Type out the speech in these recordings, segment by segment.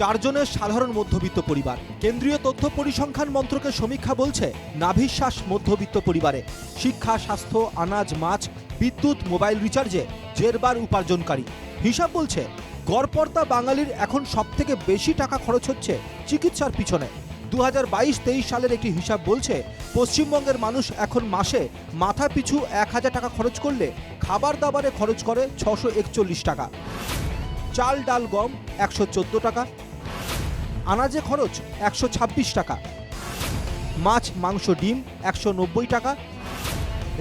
চারজনের সাধারণ মধ্যবিত্ত পরিবার। কেন্দ্রীয় তথ্য পরিসংখ্যান মন্ত্রকের সমীক্ষা বলছে, নাভিশ্বাস মধ্যবিত্ত পরিবারে শিক্ষা, স্বাস্থ্য, আনাজ, মাছ, বিদ্যুৎ, মোবাইল রিচার্জে জেরবার উপার্জনকারী। হিসাব বলছে গড়পর্তা বাঙালির এখন সবথেকে বেশি টাকা খরচ হচ্ছে চিকিৎসার পিছনে। দু হাজার সালের একটি হিসাব বলছে, পশ্চিমবঙ্গের মানুষ এখন মাসে মাথা পিছু এক হাজার টাকা খরচ করলে খাবার দাবারে খরচ করে ছশো টাকা। চাল ডাল গম একশো চোদ্দ টাকা, আনাজে খরচ একশো ছাব্বিশ টাকা, মাছ, মাংস, ডিম একশো নব্বই টাকা,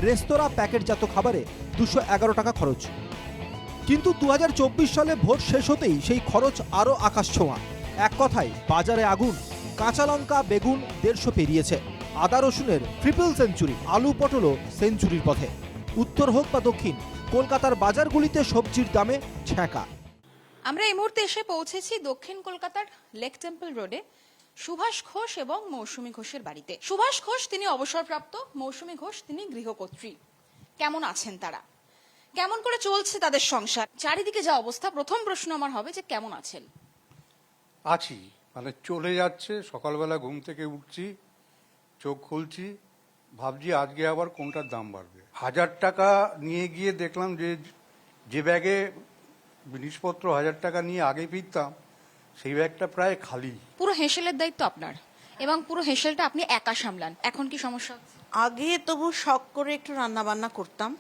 রেস্তোরাঁ প্যাকেটজাত খাবারে দুশো এগারো টাকা খরচ। কিন্তু দু হাজার চব্বিশ সালে ভোট শেষ হতেই সেই খরচ আরও আকাশ ছোঁয়া। এক কথায়, বাজারে আগুন, কাঁচা লঙ্কা, বেগুন দেড়শো পেরিয়েছে। আদা রসুনের ট্রিপল সেঞ্চুরি আলু পটলও সেঞ্চুরির পথে। উত্তর হোক বা দক্ষিণ, কলকাতার বাজারগুলিতে সবজির দামে ছ্যাঁকা। আমরা এই মুহূর্তে এসে পৌঁছেছি দক্ষিণ কলকাতার লেক টেম্পল রোডে, সুভাষ ঘোষ এবং মৌসুমী ঘোষের বাড়িতে। সুভাষ ঘোষ তিনি অবসরপ্রাপ্ত, মৌসুমী ঘোষ তিনি গৃহকর্ত্রী। কেমন আছেন তারা? কেমন করে চলছে তাদের সংসার? চারিদিকে যা অবস্থা, প্রথম প্রশ্ন আমার হবে যে কেমন আছেন? আছি। মানে চলে যাচ্ছে, সকালবেলা ঘুম থেকে উঠছি, চোখ খুলছি, ভাবছি আজকে আবার কোনটার দাম বাড়বে। হাজার টাকা নিয়ে গিয়ে দেখলাম যে যে ব্যাগে জিনিসপত্র হাজার টাকা নিয়ে আগে ফিরতাম সেই ব্যাগটা প্রায় খালি। পুরো হেসেলের দায়িত্ব আপনার এবং পুরো হেসেলটা আপনি একা সামলান। এখন কি সমস্যা আগে তবু শখ করে একটু রান্না বান্না করতাম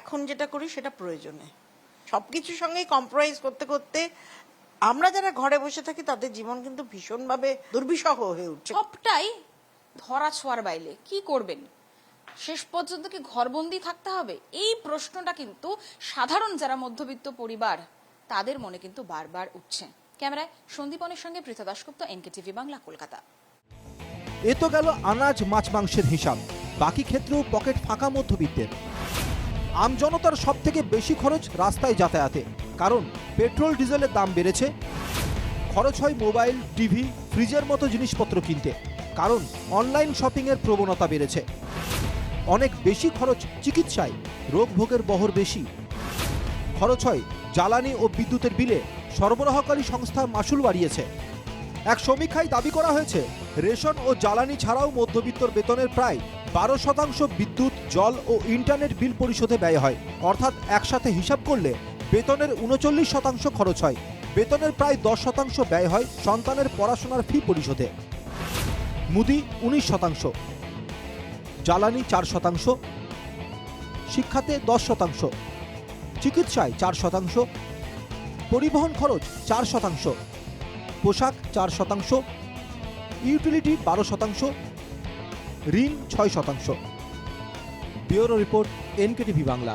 এখন যেটা করি সেটা প্রয়োজনে। সবকিছুর সঙ্গে কম্প্রোমাইজ করতে করতে আমরা যারা ঘরে বসে থাকি তাদের জীবন কিন্তু ভীষণভাবে দুর্বিষহ হয়ে উঠছে। সবটাই ধরা ছোঁয়ার বাইরে কি করবেন? শেষ পর্যন্ত কি ঘরবন্দি থাকতে হবে? এই প্রশ্নটা কিন্তু সাধারণ যারা মধ্যবিত্ত পরিবার, তাদের মনে কিন্তু বারবার উঠছে। ক্যামেরায় সন্দীপনের সঙ্গে Pritha Dasgupta N K TV Bangla, Kolkata. এ তো গেল আনাজ মাছ মাংসের হিসাব। বাকি ক্ষেত্রেও পকেট ফাঁকা মধ্যবিত্তের। আমজনতার সব থেকে বেশি খরচ রাস্তায় যাতায়াতে। কারণ পেট্রোল, ডিজেলের দাম বেড়েছে। খরচ হয় মোবাইল, টিভি, ফ্রিজের মতো জিনিসপত্র কিনতে। কারণ অনলাইন শপিংয়ের প্রবণতা বেড়েছে। অনেক বেশি খরচ চিকিৎসায়, রোগ ভোগের বহর বেশি। খরচ হয় জ্বালানি ও বিদ্যুতের বিলে, সরবরাহকারী সংস্থা মাসুল বাড়িয়েছে। এক সমীক্ষায় দাবি করা হয়েছে, রেশন ও জ্বালানি ছাড়াও মধ্যবিত্তর বেতনের প্রায় বারো শতাংশ বিদ্যুৎ, জল ও ইন্টারনেট বিল পরিশোধে ব্যয় হয়। অর্থাৎ একসাথে হিসাব করলে বেতনের উনচল্লিশ শতাংশ খরচ হয়। বেতনের প্রায় দশ শতাংশ ব্যয় হয় সন্তানের পড়াশোনার ফি পরিশোধে। মুদি উনিশ শতাংশ। জ্বালানি চার শতাংশ, শিক্ষাতে দশ শতাংশ, চিকিৎসায় চার শতাংশ, পরিবহন খরচ চার শতাংশ, পোশাক চার শতাংশ, ইউটিলিটি বারো শতাংশ, ঋণ ছয় শতাংশ। Bureau report, NKTV Bangla.